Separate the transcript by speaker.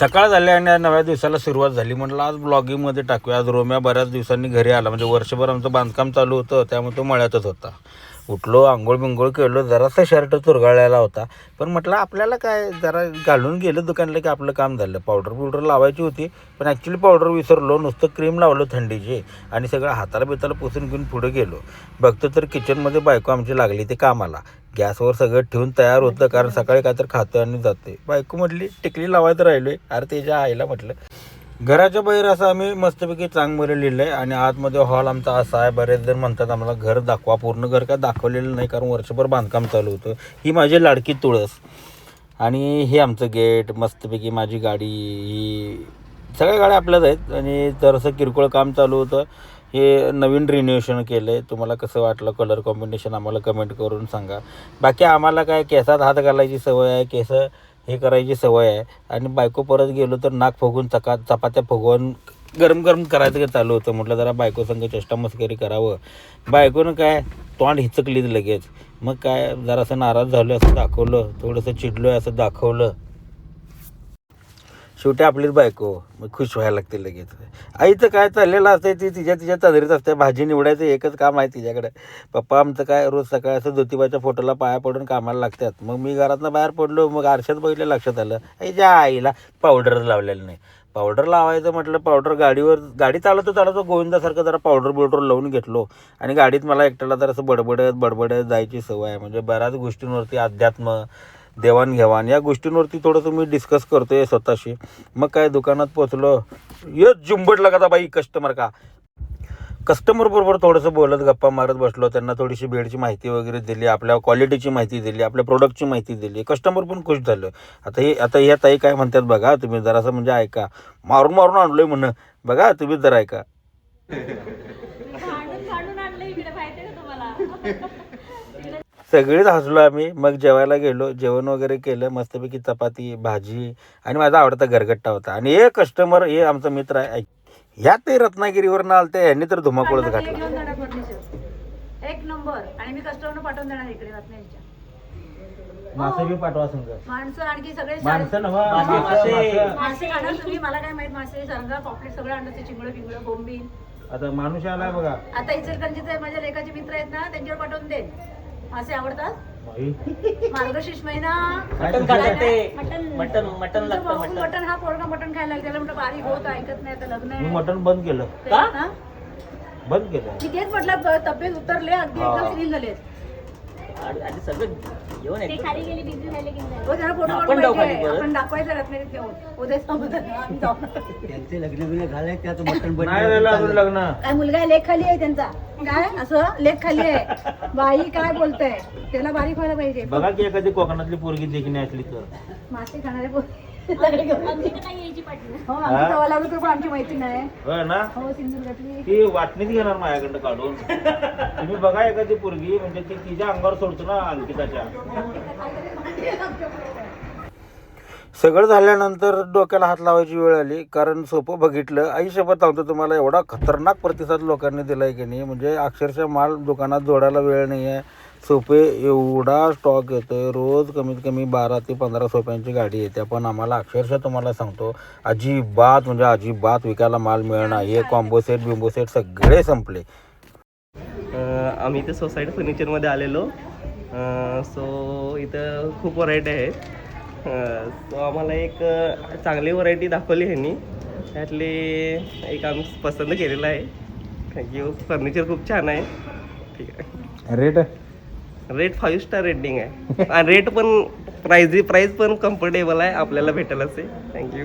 Speaker 1: सकाळ झाली आणि या नव्या दिवसाला सुरुवात झाली. म्हटलं आज ब्लॉगिंगमध्ये टाकूया. आज रोम्या बऱ्याच दिवसांनी घरी आला. म्हणजे वर्षभर आमचं बांधकाम चालू होतं. त्यामुळे तो मळ्यातच होता. उठलो आंघोळ बिंघोळ केलो जरासा शर्ट चुरगाळलेला होता. पण म्हटलं आपल्याला काय जरा घालून गेलं दुकानला की आपलं काम झालं. पावडर बिवडर लावायची होती पण ॲक्च्युली पावडर विसरलो नुसतं क्रीम लावलं थंडीची आणि सगळं हाताला बिताला पुसून घेऊन पुढे गेलो. बघतो तर किचनमध्ये बायको आमची लागली ते कामाला. गॅसवर सगळं ठेवून तयार होतं कारण सकाळी काय तर खातं आणि जाते बायको म्हटली टिकली लावायचं आहे अरे त्याच्या आईला म्हटलं घराच्या बाहेर असं आम्ही मस्तपैकी चांगमध्ये लिहिलं आहे आणि आतमध्ये हॉल आमचा असा आहे बरेच जण म्हणतात आम्हाला घर दाखवा. पूर्ण घर काय दाखवलेलं नाही कारण वर्षभर बांधकाम चालू होतं. ही माझी लाडकी तुळस. आणि हे आमचं गेट मस्तपैकी माझी गाडी ही सगळ्या गाड्या आपल्याच आहेत. आणि जरसं किरकोळ काम चालू होतं. हे नवीन रिन्युएशन केलं आहे तुम्हाला कसं वाटलं? कलर कॉम्बिनेशन आम्हाला कमेंट करून सांगा. बाकी आम्हाला काय केसात हात घालायची सवय आहे? केसं हे करायची सवय आहे. आणि बायको परत गेलो तर नाक फुगून चका चपात्या फुगवून गरम गरम करायचं काय चालू होतं? म्हटलं जरा बायको संघ चेष्टा मस्करी करावं. बायकोनं काय तोंड हिचकलीच लगेच. मग काय जरासं नाराज झालो असं दाखवलं थोडंसं चिडलो असं दाखवलं. शेवटी आपलीच बायको. मग खुश व्हायला लागते लगेच. आईचं काय चाललेलं असते ती तिच्या तिच्या चादरीत असते भाजी निवडायचं एकच काम आहे तिच्याकडे. पप्पा आमचं काय रोज सकाळी असं ज्योतिबाच्या फोटोला पाया पडून कामाला लागतात. मग मी घरातनं बाहेर पडलो मग आरशात बघितलं लक्षात आलं आईच्या आईला पावडर लावलेलं नाही. पावडर लावायचं म्हटलं पावडर गाडीवर गाडी चालवतो चालवतो गोविंदासारखं जरा पावडर बिवडर लावून घेतलो. आणि गाडीत मला एकट्याला जर असं बडबडत बडबडत जायची सवय आहे. म्हणजे बऱ्याच गोष्टींवरती अध्यात्म देवाणघेवाण या गोष्टींवरती थोडंसं मी डिस्कस करतोय स्वतःशी. मग काय दुकानात पोचलो ये जुंबट लगाता बाई कस्टमर का? कस्टमर बरोबर थोडंसं बोलत गप्पा मारत बसलो. त्यांना थोडीशी बेडची माहिती वगैरे दिली आपल्या क्वालिटीची माहिती दिली आपल्या प्रोडक्टची माहिती दिली. कस्टमर पण खुश झालं. आता हे आता ह्या ताई काय म्हणतात बघा तुम्ही जरासं म्हणजे ऐका. मारून मारून आणलोय म्हणणं बघा तुम्ही जरा ऐका. सगळेच हसलो आम्ही. मग जेवायला गेलो. जेवण वगैरे केलं. मस्तपैकी चपाती भाजी आणि माझा आवडता गरगट्टा होता. आणि हे कस्टमर हे आमचा मित्र आहे. ह्या ते रत्नागिरीवर आलते यांनी तर धुमाकूळच
Speaker 2: एक
Speaker 1: घातला.
Speaker 2: एक नंबर. आणि मी कस्टमरला पाठवून देणार इकडे रत्नागिरीच्या.
Speaker 1: मासे बी पाठवा संग.
Speaker 2: माणसं आणखी सगळे
Speaker 1: माणसं नव्हा,
Speaker 2: मासे
Speaker 1: मासे, मासे.
Speaker 2: मासे खाणार तुम्ही. मला काय माहीत मासे सरंगा पॉपलेट सगळं आणलं ते चिंगडं बिंगडं बोंबील.
Speaker 1: आता माणूस आलाय बघा.
Speaker 2: आता इचलकरंजीचे माझ्या लेखाचे मित्र आहेत ना त्यांच्यावर पाठवून दे मासे आवडतात
Speaker 1: बाई.
Speaker 2: मार्गशीर्ष महिना
Speaker 1: मटण खातात ते.
Speaker 2: मटण
Speaker 3: मटण
Speaker 2: तुमचं
Speaker 3: लागतं
Speaker 2: भाऊ
Speaker 3: मटण
Speaker 2: मटण हा पोरगा मटण खायला लागला त्याला म्हटलं बारीक होत ऐकत नाही आता लग्न
Speaker 1: मी
Speaker 2: आहे
Speaker 1: मटण बंद केलं
Speaker 3: का?
Speaker 2: हा?
Speaker 1: बंद केलं
Speaker 2: मी तेच म्हटलं ब- तब्येत उतरले अगदी
Speaker 1: हा.
Speaker 2: एकदम स्लिम झाले
Speaker 3: आणि आणि सगळं जेवण एकदम
Speaker 2: हो जरा फोटो
Speaker 3: आपण
Speaker 2: काढून
Speaker 3: जाऊ
Speaker 2: पाहिजे.
Speaker 3: खाली परत.
Speaker 2: आपण दाखवायचं रत्नागिरीत घेऊन उद्या सोबत आम्ही जाऊ.
Speaker 4: त्यांचे लग्न बिग्न झाले त्यात मटण
Speaker 1: नाही झालं अजून लग्न.
Speaker 2: काय मुलगा आहे, लेख खाली आहे त्यांचा? काय? असं लेख खाली आहे. बाई काय बोलतय? त्याला बारीक व्हायला पाहिजे.
Speaker 1: बघा की एखादी कोकणातली पोरगी देखणी असली तर.
Speaker 2: मासे खाणारे पोरं हो आमची
Speaker 1: हा?
Speaker 2: तवा लागतो पण आमची मैत्रीण आहे.
Speaker 1: होय ना?
Speaker 2: हो सिंधुदुर्गातली.
Speaker 1: ती वाटणीच घेणार माझ्याकडनं काढून. तुम्ही बघा एखादी पोरगी म्हणजे ती तिच्या अंगावर सोडतो ना अंकिताच्या. सगळं झाल्यानंतर डोक्याला हात लावायची वेळ आली कारण सोपं बघितलं आई शपथ सांगतो तुम्हाला एवढा खतरनाक प्रतिसाद लोकांनी दिलाय की नाही? म्हणजे अक्षरशः माल दुकानात जोडायला वेळ नाही आहे सोपे एवढा स्टॉक येतोय रोज कमीत कमी बारा ते पंधरा सोप्यांची गाडी येते. पण आम्हाला अक्षरशः तुम्हाला सांगतो अजिबात म्हणजे अजिबात विकायला माल मिळणार हे कॉम्बो सेट बिंबो सेट सगळे संपले.
Speaker 5: आम्ही इथे सोसायटी फर्निचरमध्ये आलेलो. सो इथं खूप व्हरायटी आहेत. सो आम्हाला एक चांगली व्हरायटी दाखवली ह्यांनी. त्यातली एक आम्ही पसंत केलेलं आहे. थँक्यू फर्निचर खूप छान आहे. ठीक आहे.
Speaker 1: Rate
Speaker 5: rate five star rating आहे. आणि रेट पण प्राईज प्राईस पण कम्फर्टेबल आहे. आपल्याला भेटेल असे. थँक्यू